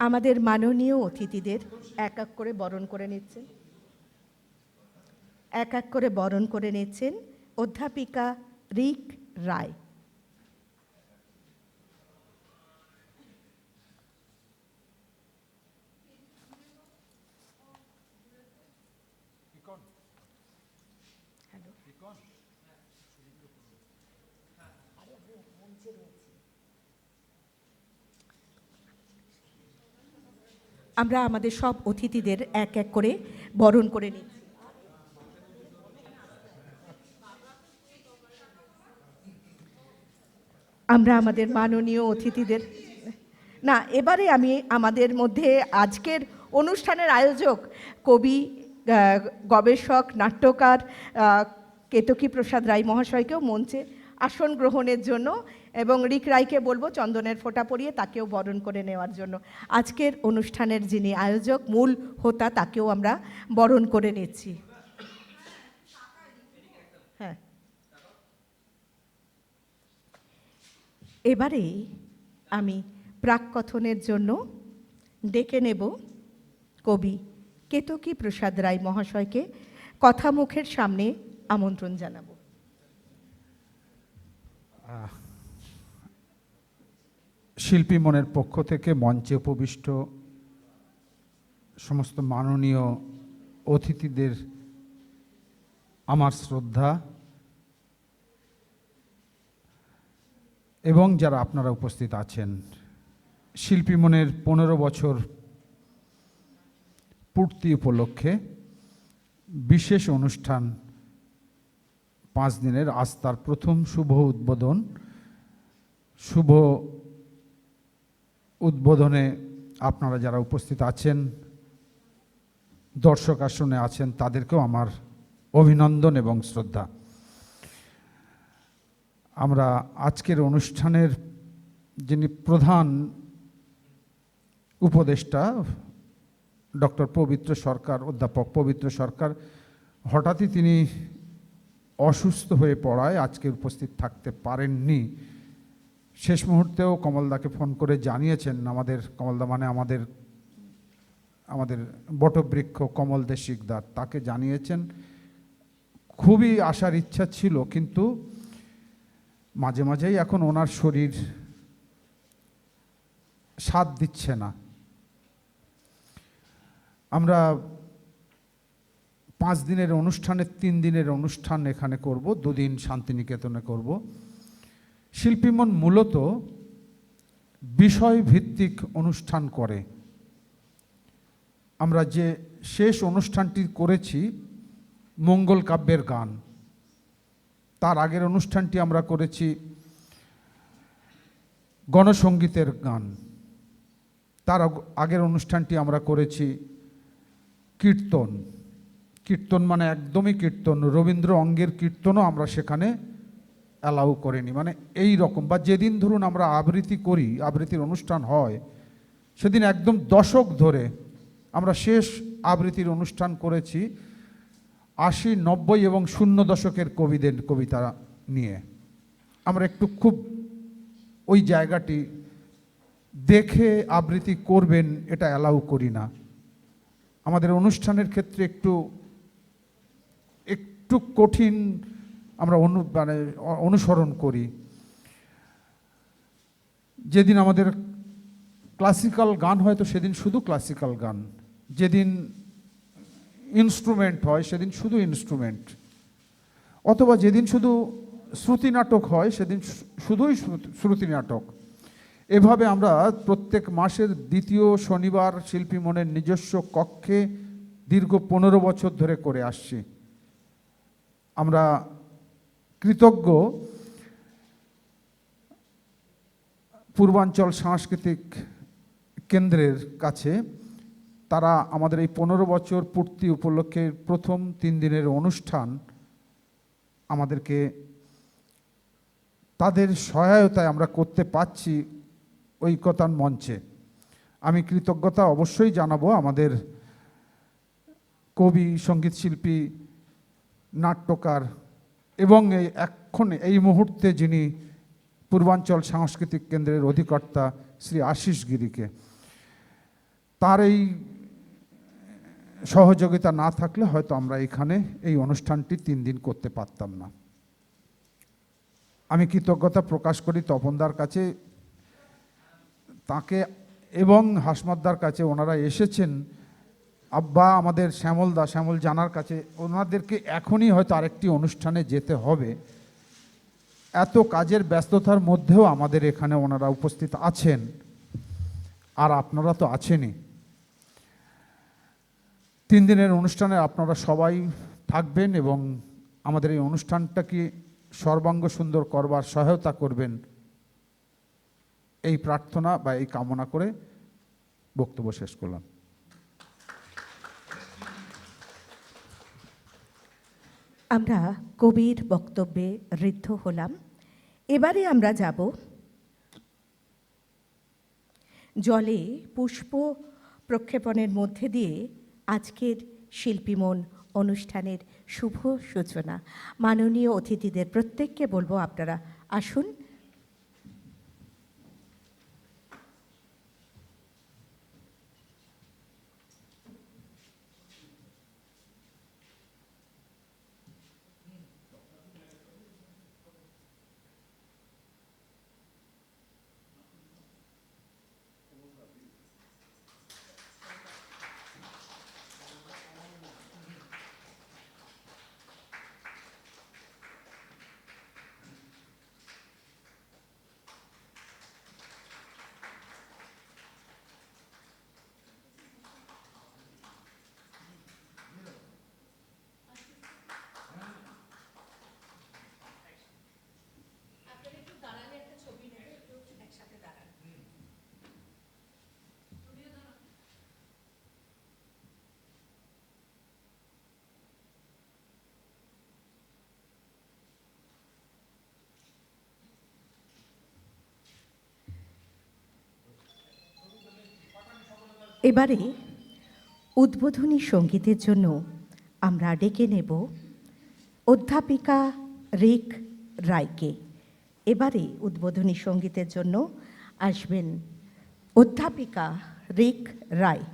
আমাদের মাননীয় অতিথিদের এক এক করে বরণ করে নিচ্ছেন। এক এক করে বরণ করে নিচ্ছেন অধ্যাপিকা রিক রায়। আমরা আমাদের সব অতিথিদের এক এক করে বরণ করে নিচ্ছি আমরা আমাদের মাননীয় অতিথিদের না, এবারে আমি আমাদের মধ্যে আজকের অনুষ্ঠানের আয়োজক কবি গবেষক, নাট্যকার কেতকী প্রসাদ রায় মহাশয়কেও মঞ্চে আসন গ্রহণের জন্য এবং রিক রায়কে বলব চন্দনের ফোঁটা পরিয়ে তাকেও বরণ করে নেওয়ার জন্য। আজকের অনুষ্ঠানের যিনি আয়োজক, মূল হোতা, তাকেও আমরা বরণ করে নিচ্ছি। হ্যাঁ। এবারে আমি প্রাককথনের জন্য ডেকে নেব কবি কেতকী প্রসাদ রায় মহাশয়কে কথা মুখের সামনে আমন্ত্রণ জানাব। শিল্পী মনের পক্ষ থেকে মঞ্চে উপবিষ্ট সমস্ত মাননীয় অতিথিদের আমার শ্রদ্ধা এবং যারা আপনারা উপস্থিত আছেন। শিল্পী মনের পনেরো বছর পূর্তি উপলক্ষে বিশেষ অনুষ্ঠান পাঁচ দিনের। আজ প্রথম শুভ উদ্বোধন। শুভ উদ্বোধনে আপনারা যারা উপস্থিত আছেন, দর্শক আসনে আছেন, তাদেরকেও আমার অভিনন্দন এবং শ্রদ্ধা। আমরা আজকের অনুষ্ঠানের যিনি প্রধান উপদেষ্টা, ডক্টর পবিত্র সরকার, অধ্যাপক পবিত্র সরকার, হঠাৎই তিনি অসুস্থ হয়ে পড়ায় আজকে উপস্থিত থাকতে পারেননি। শেষ মুহূর্তেও কমলদাকে ফোন করে জানিয়েছেন আমাদের, কমলদা মানে আমাদের আমাদের বটবৃক্ষ কমল দে শিকদার তাকে জানিয়েছেন। খুবই আসার ইচ্ছা ছিল, কিন্তু মাঝে মাঝেই এখন ওনার শরীর সাথ দিচ্ছে না। আমরা পাঁচ দিনের অনুষ্ঠানের, তিন দিনের অনুষ্ঠান এখানে করব, দুদিন শান্তিনিকেতনে করব। শিল্পীমন মূলত বিষয়ভিত্তিক অনুষ্ঠান করে। আমরা যে শেষ অনুষ্ঠানটি করেছি, মঙ্গল কাব্যের গান। তার আগের অনুষ্ঠানটি আমরা করেছি গণসঙ্গীতের গান। তার আগের অনুষ্ঠানটি আমরা করেছি কীর্তন। কীর্তন মানে একদমই কীর্তন। রবীন্দ্র অঙ্গের কীর্তনও আমরা সেখানে অ্যালাউ করেনি। মানে এই রকম, বা যেদিন ধরুন আমরা আবৃত্তি করি, আবৃত্তির অনুষ্ঠান হয়, সেদিন একদম দশক ধরে আমরা শেষ আবৃত্তির অনুষ্ঠান করেছি আশি, নব্বই এবং শূন্য দশকের কবিদের, কবিতা নিয়ে। আমরা একটু খুব ওই জায়গাটি দেখে আবৃত্তি করবেন, এটা অ্যালাউ করি না। আমাদের অনুষ্ঠানের ক্ষেত্রে একটু একটু কঠিন আমরা অনু মানে অনুসরণ করি। যেদিন আমাদের ক্লাসিক্যাল গান হয়, তো সেদিন শুধু ক্লাসিক্যাল গান। যেদিন ইনস্ট্রুমেন্ট হয়, সেদিন শুধু ইনস্ট্রুমেন্ট অথবা যেদিন শুধু শ্রুতি নাটক হয়, সেদিন শুধুই শ্রুতি- নাটক। এভাবে আমরা প্রত্যেক মাসের দ্বিতীয় শনিবার শিল্পী মনের নিজস্ব কক্ষে দীর্ঘ পনেরো বছর ধরে করে আসছি। আমরা কৃতজ্ঞ পূর্বাঞ্চল সাংস্কৃতিক কেন্দ্রের কাছে। তারা আমাদের এই পনেরো বছর পূর্তি উপলক্ষে প্রথম তিন দিনের অনুষ্ঠান আমাদেরকে তাদের সহায়তায় আমরা করতে পাচ্ছি ঐকতান মঞ্চে। আমি কৃতজ্ঞতা অবশ্যই জানাব আমাদের কবি সংগীত শিল্পী নাট্যকার এবং এই এখন এই মুহূর্তে যিনি পূর্বাঞ্চল সাংস্কৃতিক কেন্দ্রের অধিকর্তা শ্রী আশিস গিরিকে, তার এই সহযোগিতা না থাকলে হয়তো আমরা এখানে এই অনুষ্ঠানটি তিন দিন করতে পারতাম না। আমি কৃতজ্ঞতা প্রকাশ করি তপনদার কাছে। তাকে এবং হাসমতদার কাছে ওনারা এসেছেন আব্বা আমাদের শ্যামল দা, শ্যামল জানার কাছে ওনাদেরকে এখনই হয়তো আরেকটি অনুষ্ঠানে যেতে হবে। এত কাজের ব্যস্ততার মধ্যেও আমাদের এখানে ওনারা উপস্থিত আছেন। আর আপনারা তো আছেনই। তিন দিনের অনুষ্ঠানে আপনারা সবাই থাকবেন এবং আমাদের এই অনুষ্ঠানটাকে সর্বাঙ্গ সুন্দর করবার সহায়তা করবেন। এই প্রার্থনা বা এই কামনা করে বক্তব্য শেষ করলাম। আমরা কবির বক্তব্যে ঋদ্ধ হলাম। এবারে আমরা যাব জলে পুষ্প প্রক্ষেপণের মধ্যে দিয়ে আজকের শিল্পীমন অনুষ্ঠানের শুভ সূচনা। মাননীয় অতিথিদের প্রত্যেককে বলব আপনারা আসুন। এবারে উদ্বোধনী সঙ্গীতের জন্য আমরা ডেকে নেব অধ্যাপিকা রিক রায়কে। এবারে উদ্বোধনী সঙ্গীতের জন্য আসবেন অধ্যাপিকা রিক রায়।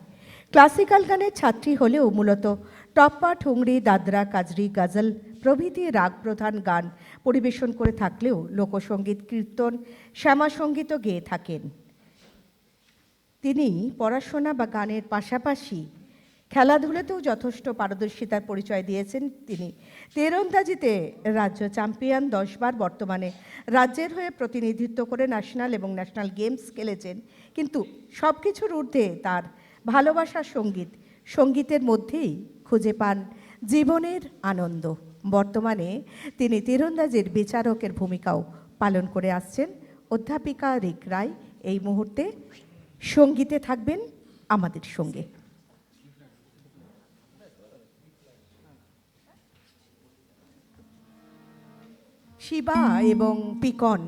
ক্লাসিক্যাল গানের ছাত্রী হলেও মূলত টপ্পা ঠুংরি দাদরা, কাজরি, গাজল প্রভৃতি রাগ প্রধান গান পরিবেশন করে থাকলেও লোকসঙ্গীত, কীর্তন, শ্যামাসঙ্গীতও গেয়ে থাকেন। তিনি পড়াশোনা বা গানের পাশাপাশি খেলাধুলাতেও যথেষ্ট পারদর্শিতার পরিচয় দিয়েছেন তিনি। তেরন্দাজিতে রাজ্য চ্যাম্পিয়ন দশবার বর্তমানে রাজ্যের হয়ে প্রতিনিধিত্ব করে ন্যাশনাল এবং ন্যাশনাল গেমস খেলেছেন। কিন্তু সব কিছুর ঊর্ধ্বে তার ভালোবাসার সংগীত, সঙ্গীতের মধ্যেই খুঁজে পান জীবনের আনন্দ। বর্তমানে তিনি তীরন্দাজের বিচারকের ভূমিকাও পালন করে আসছেন। অধ্যাপিকা রিক রায় এই মুহূর্তে সঙ্গীতে থাকবেন আমাদের সঙ্গে। শিবা এবং পিকন,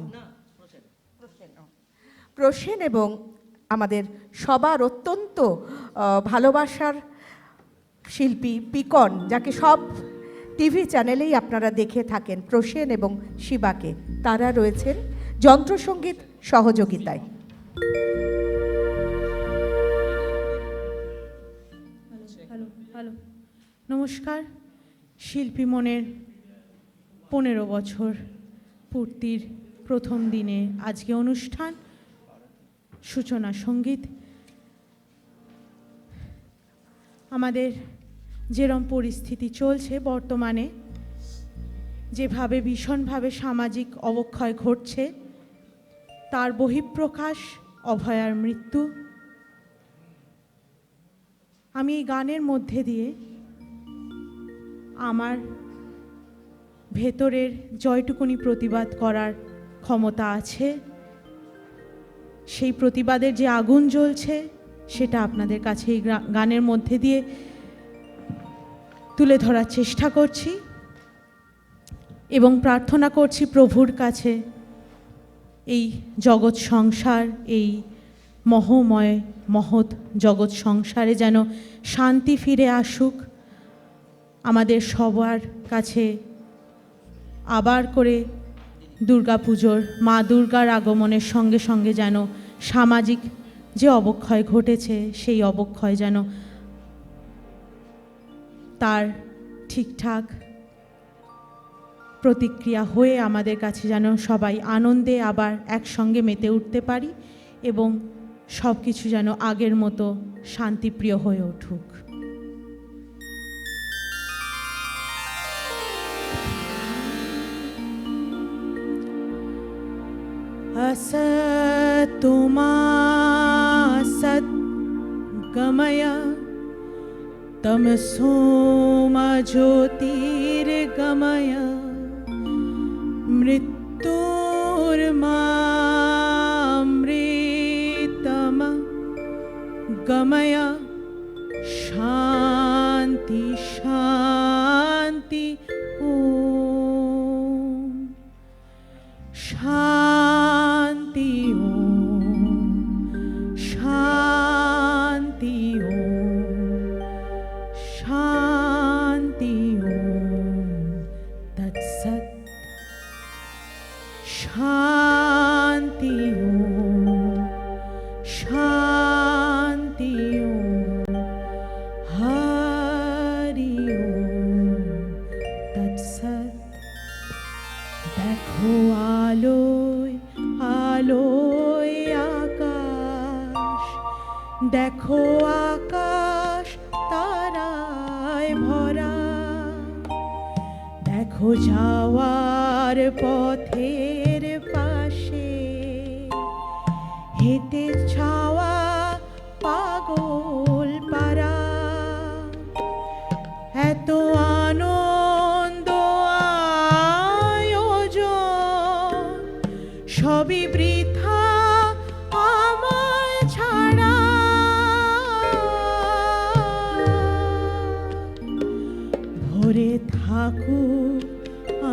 প্রসেন এবং আমাদের সবার অত্যন্ত ভালোবাসার শিল্পী পিকন, যাকে সব টিভি চ্যানেলেই আপনারা দেখে থাকেন, প্রসেন এবং শিবাকে। তারা রয়েছেন যন্ত্রসঙ্গীত সহযোগিতায়। নমস্কার, শিল্পী মনের পনেরো বছর পূর্তির প্রথম দিনে আজকে অনুষ্ঠান, সূচনা সংগীত। আমাদের যেরম পরিস্থিতি চলছে বর্তমানে, যেভাবে ভীষণভাবে সামাজিক অবক্ষয় ঘটছে, তার বহিঃপ্রকাশ, অভয়ার মৃত্যু। আমি এই গানের মধ্যে দিয়ে আমার ভেতরের জয়টুকুনি প্রতিবাদ করার ক্ষমতা আছে, সেই প্রতিবাদের যে আগুন জ্বলছে, সেটা আপনাদের কাছে এই গানের মধ্যে দিয়ে তুলে ধরার চেষ্টা করছি এবং প্রার্থনা করছি প্রভুর কাছে এই জগৎ সংসার, এই মহময় মহৎ জগৎ সংসারে যেন শান্তি ফিরে আসুক। আমাদের সবার কাছে আবার করে দুর্গাপুজোর মা দুর্গার আগমনের সঙ্গে সঙ্গে যেন সামাজিক যে অবক্ষয় ঘটেছে, সেই অবক্ষয় যেন তার ঠিকঠাক প্রতিক্রিয়া হয়ে আমাদের কাছে যেন সবাই আনন্দে আবার একসঙ্গে মেতে উঠতে পারি এবং সব কিছু যেন আগের মতো শান্তিপ্রিয় হয়ে উঠুক। असत्तुमासद्गमय तमसोमज्योतिर्गमय मृत्युर्मामृतम गमय शांति शांति যাওয়ার পথের পাশে। হেঁটে ছাওয়া পাগল পারা এত আনন্দ সবই বৃথা আমায় ছাড়া। ভরে থাকুক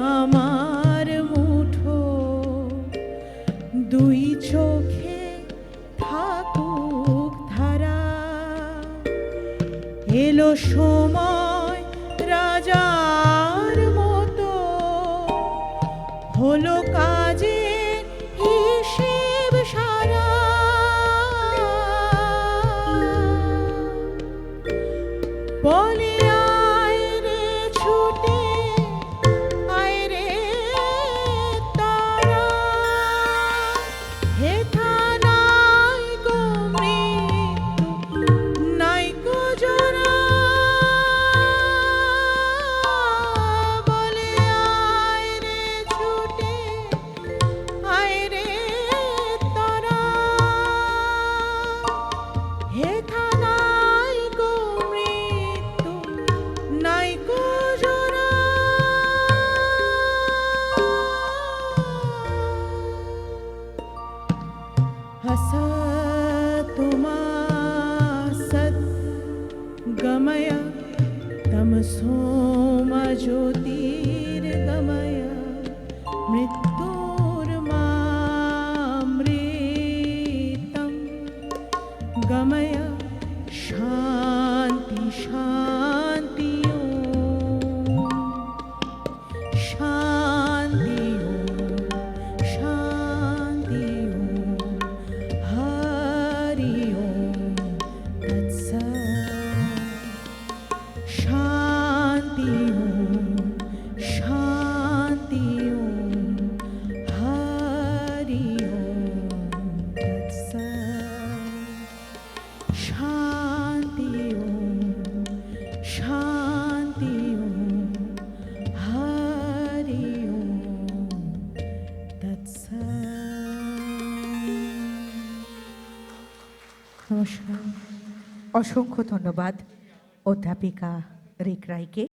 আমার দুই চোখে থাকুক ধারা। এলো সময় রাজার মতো। হলো কাজে হিসেব সারা। বলে অসংখ্য ধন্যবাদ। অধ্যাপিকা রিক রায়কে।